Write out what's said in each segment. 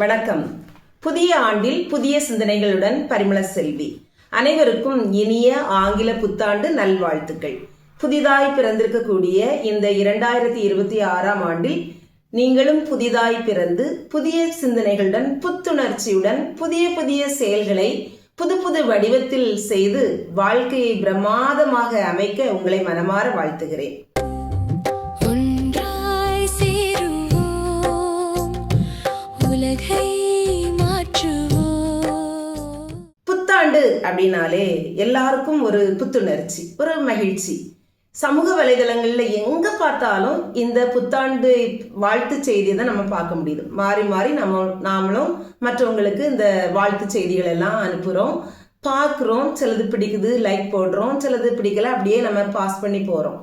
வணக்கம். புதிய ஆண்டில் புதிய சிந்தனைகளுடன் பரிமள செல்வி. அனைவருக்கும் இனிய ஆங்கில புத்தாண்டு நல்வாழ்த்துக்கள். புதிதாய் பிறந்திருக்கக்கூடிய இந்த இரண்டாயிரத்தி இருபத்தி ஆறாம் ஆண்டில் நீங்களும் புதிதாய் பிறந்து புதிய சிந்தனைகளுடன் புத்துணர்ச்சியுடன் புதிய புதிய செயல்களை புது புது வடிவத்தில் செய்து வாழ்க்கையை பிரமாதமாக அமைக்க உங்களை மனமாற வாழ்த்துகிறேன். அப்படின்னாலே எல்லாருக்கும் ஒரு புத்துணர்ச்சி ஒரு மகிழ்ச்சி. சமூக வலைதளங்கள்ல எங்க பார்த்தாலும் இந்த புத்தாண்டு வாழ்த்து செய்தியை தான் நம்ம பார்க்க முடியுது. மாறி மாறி நம்ம நாமளும் மற்றவங்களுக்கு இந்த வாழ்த்து செய்திகள் எல்லாம் அனுப்புறோம். பார்க்குறோம் சிலது பிடிக்குது லைக் போடுறோம் சிலது பிடிக்கல அப்படியே நம்ம பாஸ் பண்ணி போறோம்.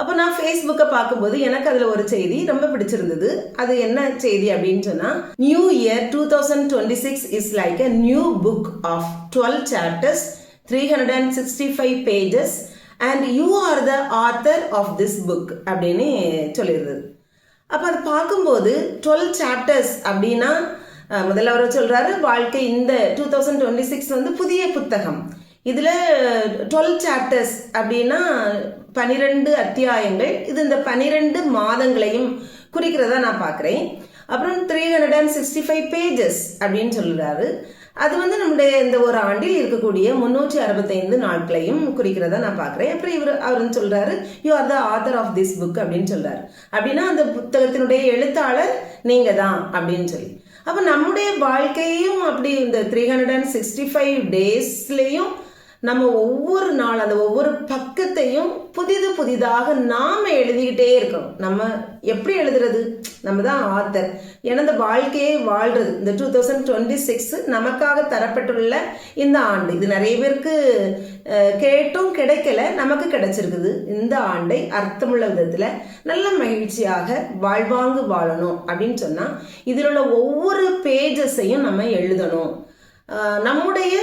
அப்போ நான் ஃபேஸ்புக்கை பார்க்கும்போது எனக்கு அதில் ஒரு செய்தி ரொம்ப பிடிச்சிருந்தது. அது என்ன செய்தி அப்படின்னு சொன்னால் new year two thousand twenty six is like a new book of twelve chapters three hundred and sixty five pages and you are the author of this book அப்படின்னு சொல்லியிருந்தது அப்போ அதை பார்க்கும்போது டுவெல் சாப்டர்ஸ் அப்படின்னா முதல்ல அவர் சொல்கிறாரு வாழ்க்கை இந்த டூ தௌசண்ட் டுவெண்ட்டி சிக்ஸ் வந்து புதிய புத்தகம். இதில் டுவெல் சாப்டர்ஸ் அப்படின்னா பனிரெண்டு அத்தியாயங்கள். இது இந்த பனிரெண்டு மாதங்களையும் குறிக்கிறதா நான் பார்க்குறேன் அப்புறம் three hundred and sixty five pages அப்படின்னு சொல்கிறாரு அது வந்து நம்முடைய இந்த ஒரு ஆண்டில் இருக்கக்கூடிய முன்னூற்றி அறுபத்தைந்து நாட்களையும் குறிக்கிறதா நான் பார்க்குறேன் அப்புறம் இவர் அவர் வந்து சொல்கிறாரு you are the author of this book அப்படின்னு சொல்கிறாரு அப்படின்னா அந்த புத்தகத்தினுடைய எழுத்தாளர் நீங்கள் தான் அப்படின்னு சொல்லி. அப்போ நம்முடைய வாழ்க்கையும் அப்படி இந்த three hundred and sixty five டேஸ்லேயும் நம்ம ஒவ்வொரு நாள் அந்த ஒவ்வொரு பக்கத்தையும் புதிது புதிதாக நாம எழுதிக்கிட்டே இருக்கணும். நம்ம எப்படி எழுதுறது? நம்ம தான் ஆத்தர் ஏன்னா இந்த வாழ்க்கையை வாழ்றது. இந்த டூ தௌசண்ட் டுவெண்ட்டி சிக்ஸ் நமக்காக தரப்பட்டுள்ள இந்த ஆண்டு. இது நிறைய பேருக்கு கேட்டும் கிடைக்கல நமக்கு கிடைச்சிருக்குது. இந்த ஆண்டை அர்த்தமுள்ள விதத்துல நல்ல மகிழ்ச்சியாக வாழ்வாங்கு வாழணும் அப்படின்னு சொன்னா இதில் உள்ள ஒவ்வொரு பேஜஸையும் நம்ம எழுதணும். நம்முடைய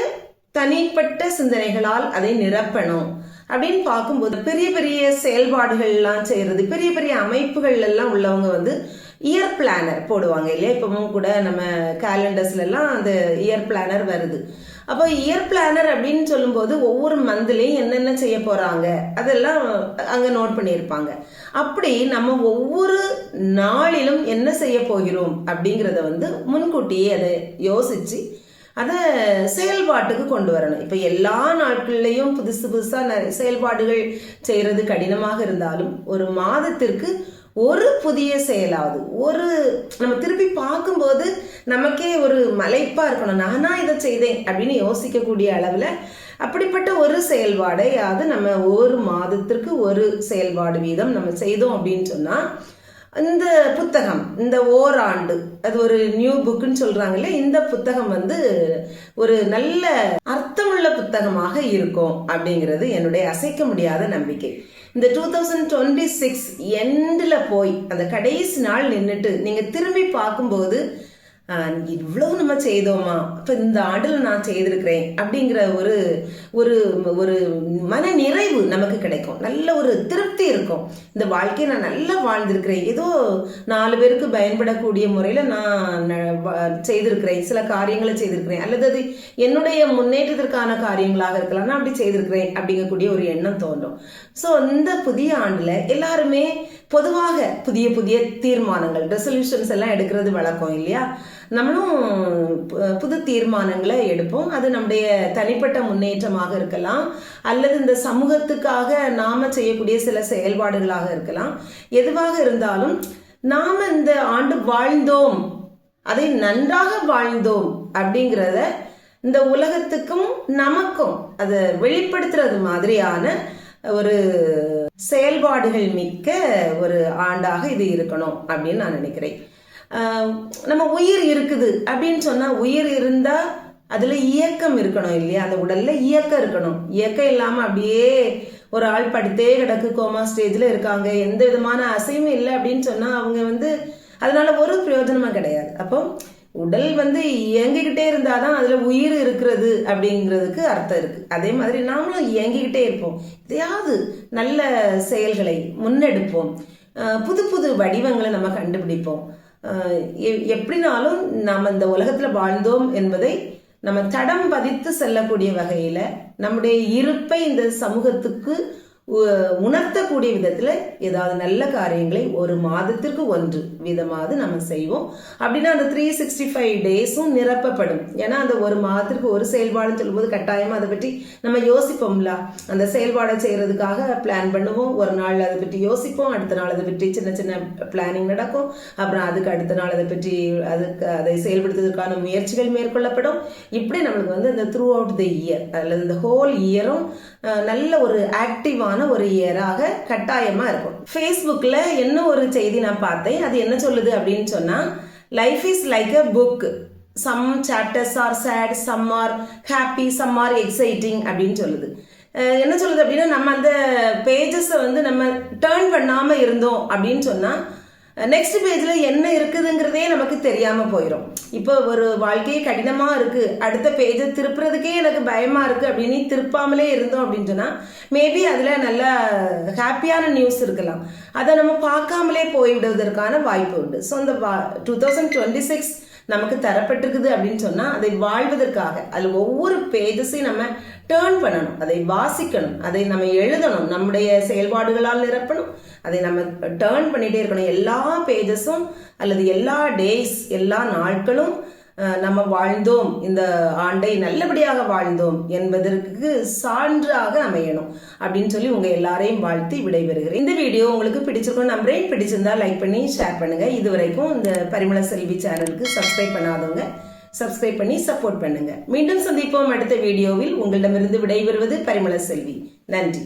தனிப்பட்ட சிந்தனைகளால் அதை நிரப்பணும். அப்படின்னு பார்க்கும்போது பெரிய பெரிய செயல்பாடுகள்லாம் செய்யறது பெரிய பெரிய அமைப்புகள் எல்லாம் உள்ளவங்க வந்து இயர் பிளானர் போடுவாங்க இல்லையா? இப்பவும் கூட நம்ம கேலண்டர்ஸ்ல எல்லாம் அந்த இயர் பிளானர் வருது. அப்போ இயர் பிளானர் அப்படின்னு சொல்லும்போது ஒவ்வொரு மந்த்லேயும் என்னென்ன செய்ய போறாங்க? அதெல்லாம் அங்க நோட் பண்ணியிருப்பாங்க. அப்படி நம்ம ஒவ்வொரு நாளிலும் என்ன செய்ய போகிறோம் அப்படிங்கிறத வந்து முன்கூட்டியே அதை யோசிச்சு அதை செயல்பாட்டுக்கு கொண்டு வரணும். இப்போ எல்லா நாட்கள்லையும் புதுசு புதுசாக நிறைய செயல்பாடுகள் செய்கிறது கடினமாக இருந்தாலும் ஒரு மாதத்திற்கு ஒரு புதிய செயலாவது ஒரு நம்ம திருப்பி பார்க்கும்போது நமக்கே ஒரு மலைப்பாக இருக்கணும். நானா இதை செய்தேன் அப்படின்னு யோசிக்கக்கூடிய அளவில் அப்படிப்பட்ட ஒரு செயல்பாடையாவது நம்ம ஒரு மாதத்திற்கு ஒரு செயல்பாடு வீதம் நம்ம செய்தோம் அப்படின்னு சொன்னால் இந்த புத்தகம் இந்த ஓராண்டு அது ஒரு நியூ புக்குன்னு சொல்றாங்கல்ல இந்த புத்தகம் வந்து ஒரு நல்ல அர்த்தமுள்ள புத்தகமாக இருக்கும் அப்படிங்கிறது என்னுடைய அசைக்க முடியாத நம்பிக்கை. இந்த டூ தௌசண்ட் டுவெண்ட்டி சிக்ஸ் எண்டில் போய் அந்த கடைசி நாள் நின்றுட்டு நீங்கள் திரும்பி பார்க்கும்போது இவ்வளோ இவ்வளவு நம்ம செய்தோமா? இப்போ இந்த ஆடல் நான் செய்திருக்கிறேன் அப்படிங்கிற ஒரு ஒரு ஒரு மன நிறைவு நமக்கு கிடைக்கும். நல்ல ஒரு திருப்தி இருக்கும். இந்த வாழ்க்கையை நான் நல்லா வாழ்ந்திருக்கிறேன். ஏதோ நாலு பேருக்கு பயன்படக்கூடிய முறையில் நான் வ- செய்திருக்கிறேன். சில காரியங்களை செய்திருக்கிறேன். அல்லது அது என்னுடைய முன்னேற்றத்திற்கான காரியங்களாக இருக்கலாம். நான் அப்படி செய்திருக்கிறேன் அப்படிங்கக்கூடிய ஒரு எண்ணம் தோன்றும். ஸோ இந்த புதிய ஆண்டில் எல்லாருமே பொதுவாக புதிய புதிய தீர்மானங்கள் ரெசல்யூஷன்ஸ் எல்லாம் எடுக்கிறது வழக்கம் இல்லையா? நம்மளும் பு- புது தீர்மானங்களை எடுப்போம். அது நம்முடைய தனிப்பட்ட முன்னேற்றமாக இருக்கலாம். அல்லது இந்த சமூகத்துக்காக நாம செய்யக்கூடிய சில செயல்பாடுகளாக இருக்கலாம். எதுவாக இருந்தாலும் நாம இந்த ஆண்டு வாழ்ந்தோம். அதை நன்றாக வாழ்ந்தோம் அப்படிங்கிறத இந்த உலகத்துக்கும் நமக்கும் அதை வெளிப்படுத்துறது மாதிரியான ஒரு செயல்பாடுகள் மிக்க ஒரு ஆண்டாக இது இருக்கணும் அப்படின்னு நான் நினைக்கிறேன். நம்ம உயிர் இருக்குது அப்படின்னு சொன்னா உயிர் இருந்தா அதுல இயக்கம் இருக்கணும் இல்லையா? அந்த உடல்ல இயக்கம் இருக்கணும். இயக்கம் இல்லாம அப்படியே ஒரு ஆள் படுத்தே கிடக்கு கோமா ஸ்டேஜ்ல இருக்காங்க. எந்த விதமான அசையும் இல்லை அப்படின்னு சொன்னா அவங்க வந்து அதனால ஒரு பிரயோஜனமும் கிடையாது. அப்போ உடல் வந்து இயங்கிக்கிட்டே இருந்தாதான் அதுல உயிர் இருக்கிறது அப்படிங்கிறதுக்கு அர்த்தம் இருக்கு. அதே மாதிரி நாமளும் இயங்கிக்கிட்டே இருப்போம். எதையாவது நல்ல செயல்களை முன்னெடுப்போம். புது புது வடிவங்களை நம்ம கண்டுபிடிப்போம். எப்படினாலும் நாம் இந்த உலகத்தில் வாழ்ந்தோம் என்பதை நம்ம தடம் பதித்து செல்லக்கூடிய வகையில் நம்முடைய இருப்பை இந்த சமூகத்துக்கு உணர்த்தக்கூடிய விதத்தில் ஏதாவது நல்ல காரியங்களை ஒரு மாதத்திற்கு ஒன்று விதமாவது நம்ம செய்வோம். அப்படின்னா அந்த த்ரீ சிக்ஸ்டி ஃபைவ் டேஸும் நிரப்பப்படும். ஏன்னா அந்த ஒரு மாதத்திற்கு ஒரு செயல்பாடுன்னு சொல்லும்போது கட்டாயமாக அதை பற்றி நம்ம யோசிப்போம்ல. அந்த செயல்பாடை செய்கிறதுக்காக பிளான் பண்ணுவோம். ஒரு நாள் அதை பற்றி யோசிப்போம். அடுத்த நாள் அதை பற்றி சின்ன சின்ன பிளானிங் நடக்கும். அப்புறம் அதுக்கு அடுத்த நாள் அதை பற்றி அதுக்கு அதை செயல்படுத்துவதற்கான முயற்சிகள் மேற்கொள்ளப்படும். இப்படி நம்மளுக்கு வந்து இந்த த்ரூ அவுட் த இயர் அல்லது இந்த ஹோல் இயரும் நல்ல ஒரு ஆக்டிவான ஒரு இயராக கட்டாயமாக இருக்கும். ஃபேஸ்புக்கில் என்ன ஒரு செய்தி நான் பார்த்தேன்? அது என்ன சொல்லுது அப்படின்னு சொன்னால் life is like a book some chapters are sad some are happy some are exciting அப்படின்னு சொல்லுது. என்ன சொல்லுது அப்படின்னா நம்ம அந்த பேஜஸை வந்து நம்ம டேர்ன் பண்ணாமல் இருந்தோம் அப்படின்னு சொன்னால் நெக்ஸ்ட் பேஜில் என்ன இருக்குதுங்கிறதே நமக்கு தெரியாமல் போயிடும் இப்போ ஒரு வாழ்க்கையே கடினமாக இருக்குது அடுத்த பேஜை திருப்புறதுக்கே எனக்கு பயமாக இருக்குது அப்படின்னு திருப்பாமலே இருந்தோம் அப்படின்னு சொன்னால் மேபி அதில் நல்ல ஹாப்பியான நியூஸ் இருக்கலாம். அதை நம்ம பார்க்காமலே போய்விடுவதற்கான வாய்ப்பு உண்டு. ஸோ அந்த டூ தௌசண்ட் டுவெண்ட்டி சிக்ஸ் நமக்கு தரப்பட்டிருக்குது அப்படின்னு சொன்னால் அதை வாழ்வதற்காக அதில் ஒவ்வொரு பேஜஸையும் நம்ம டேர்ன் பண்ணணும். அதை வாசிக்கணும். அதை நம்ம எழுதணும். நம்முடைய செயல்பாடுகளால் நிரப்பணும். அதை நம்ம டேர்ன் பண்ணிகிட்டே இருக்கணும். எல்லா பேஜஸும் அல்லது எல்லா டேஸ் எல்லா நாட்களும் நம்ம வாழ்ந்தோம். இந்த ஆண்டை நல்லபடியாக வாழ்ந்தோம் என்பதற்கு சான்றாக அமையணும் அப்படின்னு சொல்லி உங்க எல்லாரையும் வாழ்த்தி விடைபெறுகிறேன். இந்த வீடியோ உங்களுக்கு பிடிச்சிருக்கும் நம்புறேன். பிடிச்சிருந்தா லைக் பண்ணி ஷேர் பண்ணுங்க. இது வரைக்கும் இந்த பரிமள செல்வி சேனலுக்கு சப்ஸ்கிரைப் பண்ணாதவங்க சப்ஸ்கிரைப் பண்ணி சப்போர்ட் பண்ணுங்க. மீண்டும் சந்திப்போம் அடுத்த வீடியோவில். உங்களிடமிருந்து விடைபெறுவது பரிமள செல்வி. நன்றி.